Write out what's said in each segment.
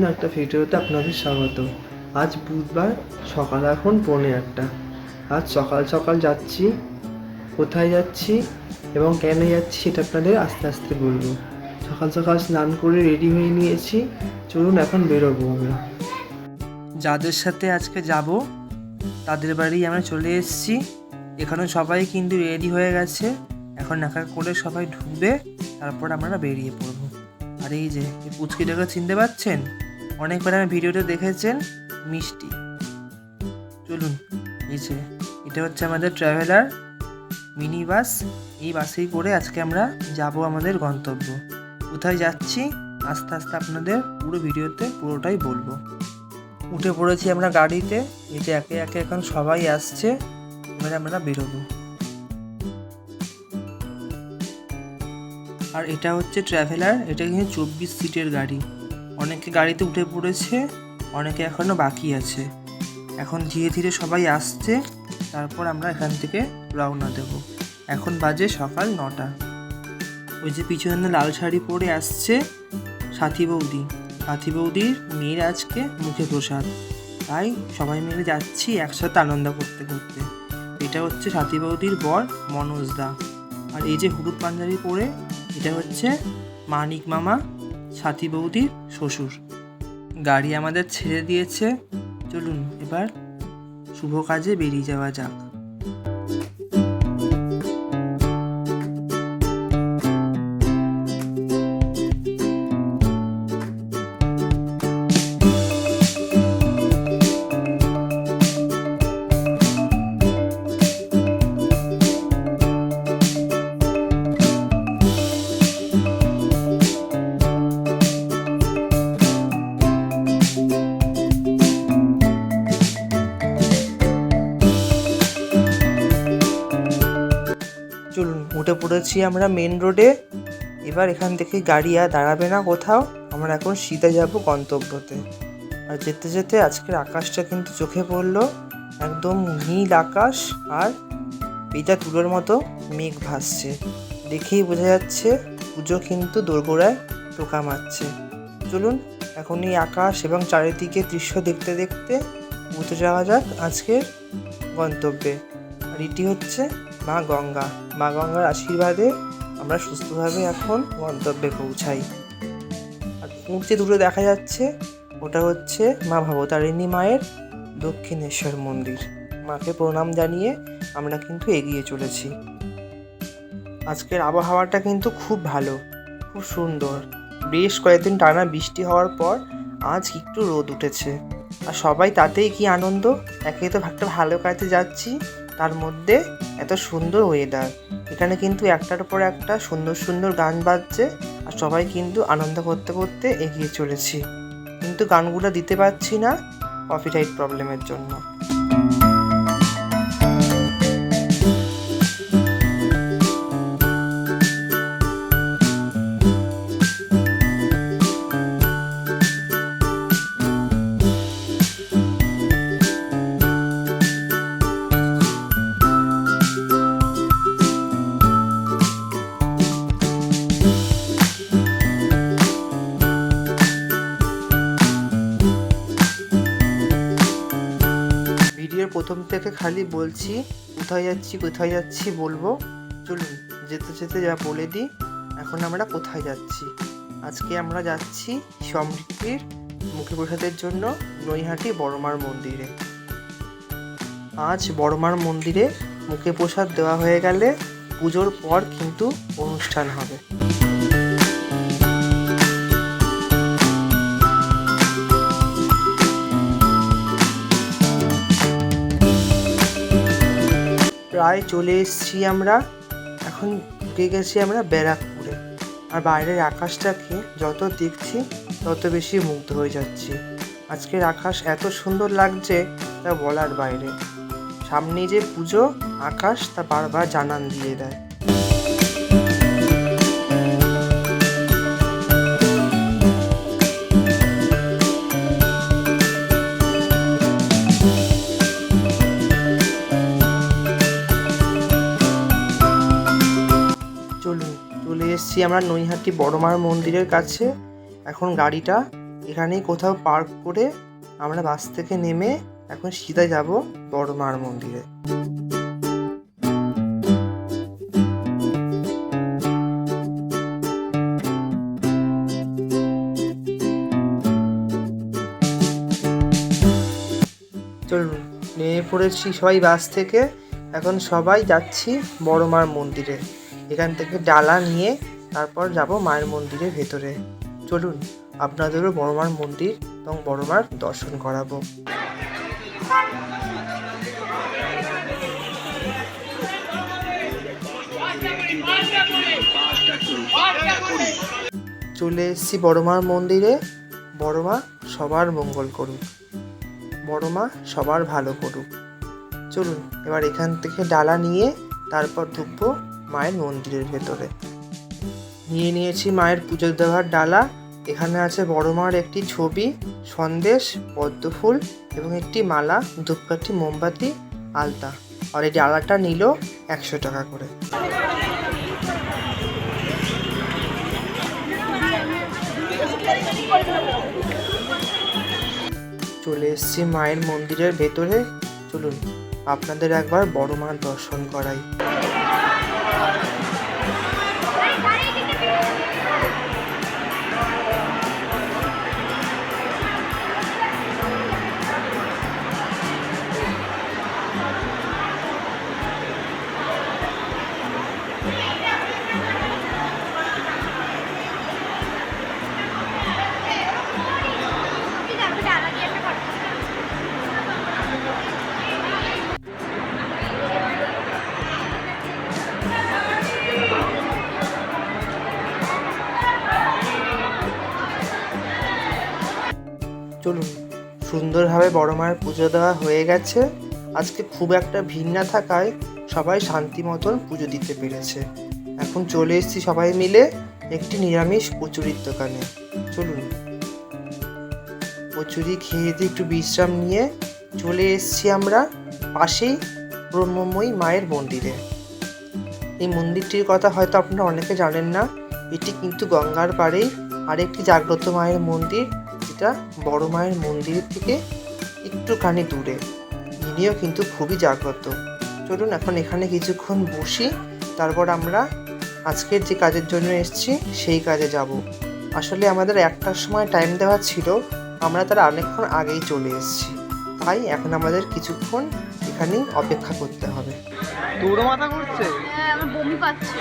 নতুন একটা ভিডিওতে আপনাদের স্বাগত। আজ বুধবার, সকাল এখন পৌনে একটা আজ সকাল সকাল যাচ্ছি, কোথায় যাচ্ছি এবং কেন যাচ্ছি সেটা আপনাদের আস্তে আস্তে বলব। সকাল সকাল স্নান করে রেডি হয়ে নিয়েছি, চলুন এখন বেরোবো আমরা। যাদের সাথে আজকে যাব, তাদের বাড়ি আমরা চলে এসেছি। এখানে সবাই কিন্তু রেডি হয়ে গেছে। এখন এক করে সবাই ঢুকবে, তারপর আমরা বেরিয়ে পড়ব। আর এই যে পুচকিটাকে চিনতে পারছেন অনেকবার আমি ভিডিওতে দেখেছেন? মিষ্টি। চলুন যে, এটা হচ্ছে আমাদের ট্রাভেলার মিনি বাস এই বাসেই করে আজকে আমরা যাব আমাদের গন্তব্য। কোথায় যাচ্ছি? আস্তে আস্তে আপনাদের পুরো ভিডিওতে পুরোটাই বলব। উঠে পড়েছি আমরা গাড়িতে যে একে একে এখন সবাই আসছে, এবারে আমরা বেরোবো। আর এটা হচ্ছে ট্রাভেলার এটা কিন্তু চব্বিশ সিটের গাড়ি। অনেকে গাড়িতে উঠে পড়েছে, অনেকে এখনও বাকি আছে। এখন ধীরে ধীরে সবাই আসছে, তারপর আমরা এখান থেকে রওনা দেব। এখন বাজে সকাল নটা। ওই যে পিছনে লাল শাড়ি পরে আসছে সাথী বৌদি। সাথী বৌদির মেয়ের আজকে মুখে প্রসাদ। তাই সবাই মিলে যাচ্ছি একসাথে আনন্দ করতে করতে। এটা হচ্ছে সাথী বৌদির বর মনোজ দা। আর এই যে হলুদ পাঞ্জাবি পরে, এটা হচ্ছে মানিক মামা সাথী বৌদির শ্বশুর। গাড়ি আমাদের ছেড়ে দিয়েছে। চলুন এবার শুভ কাজে বেরিয়ে যাওয়া যাক। পড়েছি আমরা মেন রোডে এবার এখান থেকে গাড়ি আর দাঁড়াবে না কোথাও। আমরা এখন সিধা যাব গন্তব্যতে। আর যেতে যেতে আজকের আকাশটা কিন্তু চোখে পড়ল। একদম নীল আকাশ আর পেটা তুলোর মতো মেঘ ভাসছে। দেখেই বোঝা যাচ্ছে পুজো কিন্তু দোরগোড়ায় টোকা মারছে। চলুন এখন এই আকাশ এবং চারিদিকে দৃশ্য দেখতে দেখতে পৌঁছে যাওয়া যাক আজকের গন্তব্যে। আর এটি হচ্ছে মা গঙ্গা। মা গঙ্গার আশীর্বাদে আমরা সুস্থভাবে এখন গন্তব্যে পৌঁছাই। আর উঁচে দূরে দেখা যাচ্ছে, ওটা হচ্ছে মা ভবতারিণী মায়ের দক্ষিণেশ্বর মন্দির। মাকে প্রণাম জানিয়ে আমরা কিন্তু এগিয়ে চলেছি। আজকের আবহাওয়াটা কিন্তু খুব ভালো, খুব সুন্দর। বেশ কয়েকদিন টানা বৃষ্টি হওয়ার পর আজ একটু রোদ উঠেছে। আর সবাই তাতেই কি আনন্দ? একে তো একটা ভালো কাজে যাচ্ছি তার মধ্যে এত সুন্দর ওয়েদার এখানে কিন্তু একটার পর একটা সুন্দর সুন্দর গান বাজছে আর সবাই কিন্তু আনন্দ করতে করতে এগিয়ে চলেছি। কিন্তু গানগুলো দিতে পারছি না কপিরাইট প্রবলেমের জন্য। প্রথম থেকে খালি বলছি, কোথায় যাচ্ছি কোথায় যাচ্ছি বলব? চলুন, যেতে যেতে যা বলে দিই, এখন আমরা কোথায় যাচ্ছি? আজকে আমরা যাচ্ছি সমৃদ্ধির মুখে প্রসাদের জন্য নৈহাটি বড়মার মন্দিরে। আজ বড়মার মন্দিরে মুখে প্রসাদ দেওয়া হয়ে গেলে পুজোর পর কিন্তু অনুষ্ঠান হবে। প্রায় চলে এসেছি আমরা। এখন ঢুকে গেছি আমরা ব্যারাকপুরে। আর বাইরের আকাশটাকে যত দেখছি, তত বেশি মুগ্ধ হয়ে যাচ্ছি। আজকের আকাশ এত সুন্দর লাগছে, তা বলার বাইরে। সামনে যে পুজো, আকাশ তা বারবার জানান দিয়ে দেয়। আমরা নৈহাটি বড়মার মন্দিরের কাছে। এখন গাড়িটা এখানেই কোথাও পার্ক করে আমরা বাস থেকে নেমে এখন সিধা যাব বড় মার মন্দিরে নেমে পড়েছি সবাই বাস থেকে। এখন সবাই যাচ্ছি বড় মার মন্দিরে। এখান থেকে ডালা নিয়ে তারপর যাব মায়ের মন্দিরের ভেতরে। চলুন, আপনাদেরও বড় মার মন্দির এবং বড় মার দর্শন করাবো। চলে এসেছি বড় মার মন্দিরে। বড় মা সবার মঙ্গল করুক। বড় মা সবার ভালো করুক। চলুন, এবার এখান থেকে ডালা নিয়ে তারপর ঢুকবো মায়ের মন্দিরের ভেতরে। নিয়ে নিয়েছি মায়ের পুজো দেওয়ার ডালা। এখানে আছে বড় মার একটি ছবি, সন্দেশ পদ্মফুল এবং একটি মালা ধূপকাঠি মোমবাতি, আলতা। আর এই ডালাটা নিল একশো টাকা করে। চলে এসেছি মায়ের মন্দিরের ভেতরে। চলুন, আপনাদের একবার বড় মার দর্শন করাই। বড় মায়ের পুজো দেওয়া হয়ে গেছে। আজকে খুব একটা ভিড় না থাকায় সবাই শান্তি মতন পুজো দিতে পেরেছে। এখন চলে এসেছি সবাই মিলে একটি নিরামিষ কচুরির দোকানে। চলুন। কচুরি খেয়ে দিয়ে একটু বিশ্রাম নিয়ে চলে এসেছি আমরা পাশেই ব্রহ্মময়ী মায়ের মন্দিরে। এই মন্দিরটির কথা হয়তো আপনারা অনেকে জানেন না। এটি কিন্তু গঙ্গার পাড়েই আরেকটি জাগ্রত মায়ের মন্দির, যেটা বড় মায়ের মন্দির থেকে একটুখানি দূরে। ইনিও কিন্তু খুবই জাগ্রত। চলুন এখন এখানে কিছুক্ষণ বসি তারপর আমরা আজকের যে কাজের জন্য এসেছি সেই কাজে যাব। আসলে আমাদের একটার সময় টাইম দেওয়া ছিল আমরা তার অনেকক্ষণ আগেই চলে এসেছি। তাই এখন আমাদের কিছুক্ষণ এখানেই অপেক্ষা করতে হবে। দৌড়ো মাথা ঘুরছে? হ্যাঁ বমি পাচ্ছে।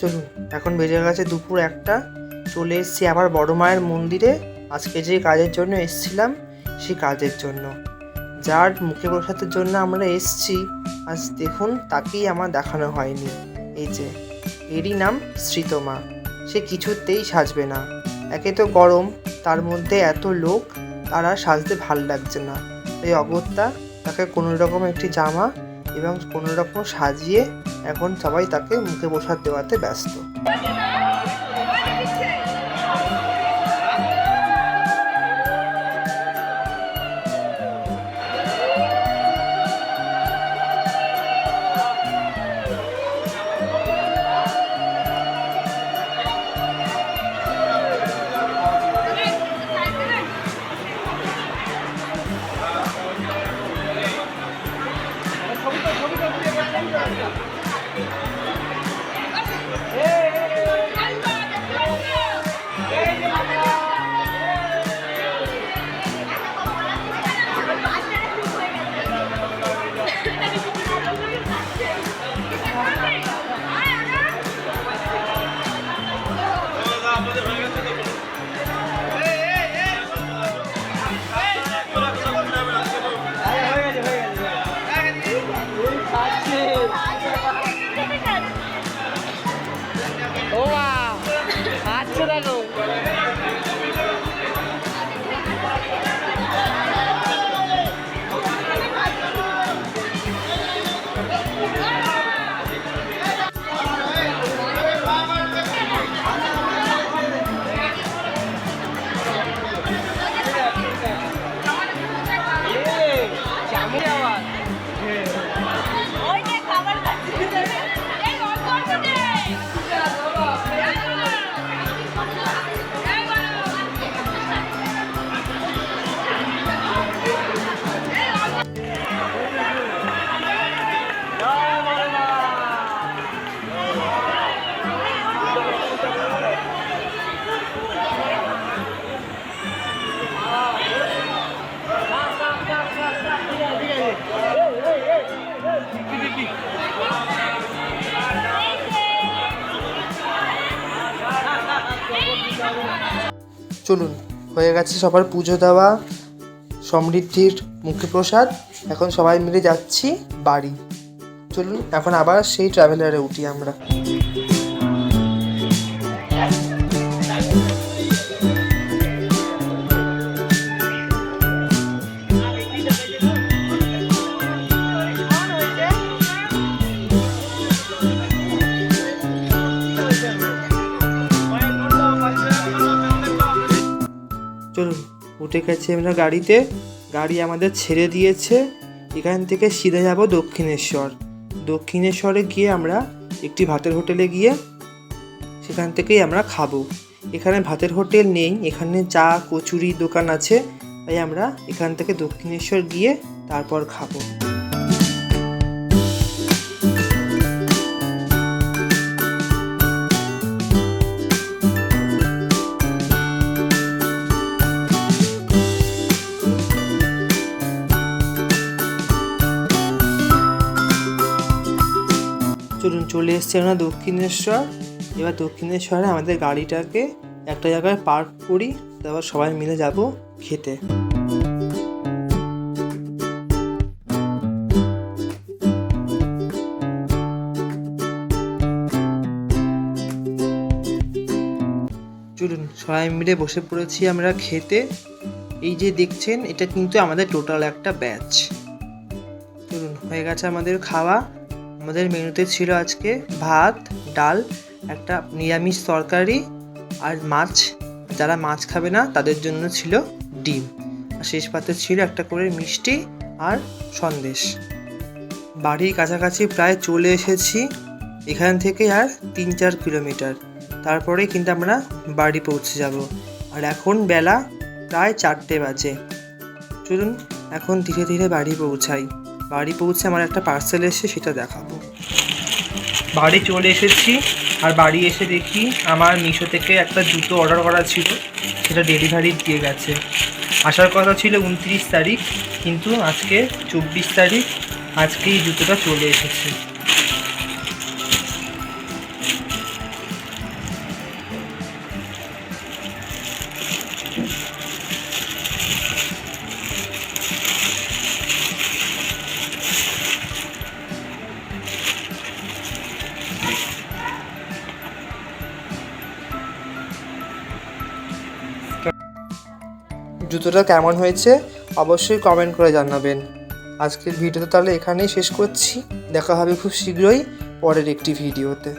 চলুন এখন বেজে গেছে দুপুর একটা। চলে এসেছি আবার বড় মায়ের মন্দিরে। আজকে যে কাজের জন্য এসেছিলাম, সেই কাজের জন্য। যার মুখে প্রসাদের জন্য আমরা এসেছি, আজ দেখুন তাকেই আমার দেখানো হয়নি। এই যে, এরই নাম শ্রীতমা। সে কিছুতেই সাজবে না। একে তো গরম, তার মধ্যে এত লোক, তারা সাজতে ভালো লাগছে না। এই অগত্যা, তাকে কোনো রকম একটি জামা এবং কোনো রকম সাজিয়ে এখন সবাই তাকে মুখে প্রসাদ দেওয়াতে ব্যস্ত। চলুন, হয়ে গেছে সবার পুজো দেওয়া, সমৃদ্ধির মুখে প্রসাদ। এখন সবাই মিলে যাচ্ছি বাড়ি। চলুন, এখন আবার সেই ট্রাভেলারে উঠি আমরা। উঠে গেছি আমরা গাড়িতে। গাড়ি আমাদের ছেড়ে দিয়েছে। এখান থেকে সিধে যাব দক্ষিণেশ্বর। দক্ষিণেশ্বরে গিয়ে আমরা একটি ভাতের হোটেলে গিয়ে সেখান থেকেই আমরা খাব। এখানে ভাতের হোটেল নেই, এখানে চা কচুরি দোকান আছে। তাই আমরা এখান থেকে দক্ষিণেশ্বর গিয়ে তারপর খাব। চলে এসছি আমরা দক্ষিণেশ্বর। এবার দক্ষিণেশ্বরে আমাদের গাড়িটাকে একটা জায়গায় পার্ক করি, তারপর সবাই মিলে যাব খেতে। চলুন, সবাই মিলে বসে পড়েছি আমরা খেতে। এই যে দেখছেন, এটা কিন্তু আমাদের টোটাল একটা ব্যাচ চলুন, হয়ে গেছে আমাদের খাওয়া। আমাদের মেনুতে ছিল আজকে ভাত, ডাল, একটা নিরামিষ তরকারি আর মাছ। যারা মাছ খাবে না, তাদের জন্য ছিল ডিম। আর শেষ পাতে ছিল একটা করে মিষ্টি আর সন্দেশ। বাড়ির কাছাকাছি প্রায় চলে এসেছি। এখান থেকে আর তিন চার কিলোমিটার। তারপরে কিন্তু আমরা বাড়ি পৌঁছে যাব। আর এখন বেলা প্রায় চারটে বাজে। চলুন, এখন ধীরে ধীরে বাড়ি পৌঁছাই। বাড়ি পৌঁছে আমার একটা পার্সেল এসে সেটা দেখাবো। বাড়ি চলে এসেছি, আর বাড়ি এসে দেখি আমার মিশো থেকে একটা জুতো অর্ডার করা ছিল, সেটা ডেলিভারি দিয়ে গেছে। আসার কথা ছিল উনত্রিশ তারিখ, কিন্তু আজকে চব্বিশ তারিখ, আজকে এই জুতোটা চলে এসেছে। জুতোটা কেমন হয়েছে অবশ্যই কমেন্ট করে জানাবেন। আজকের ভিডিওটা তাহলে এখানেই শেষ করছি। দেখা হবে খুব শীঘ্রই পরের একটি ভিডিওতে।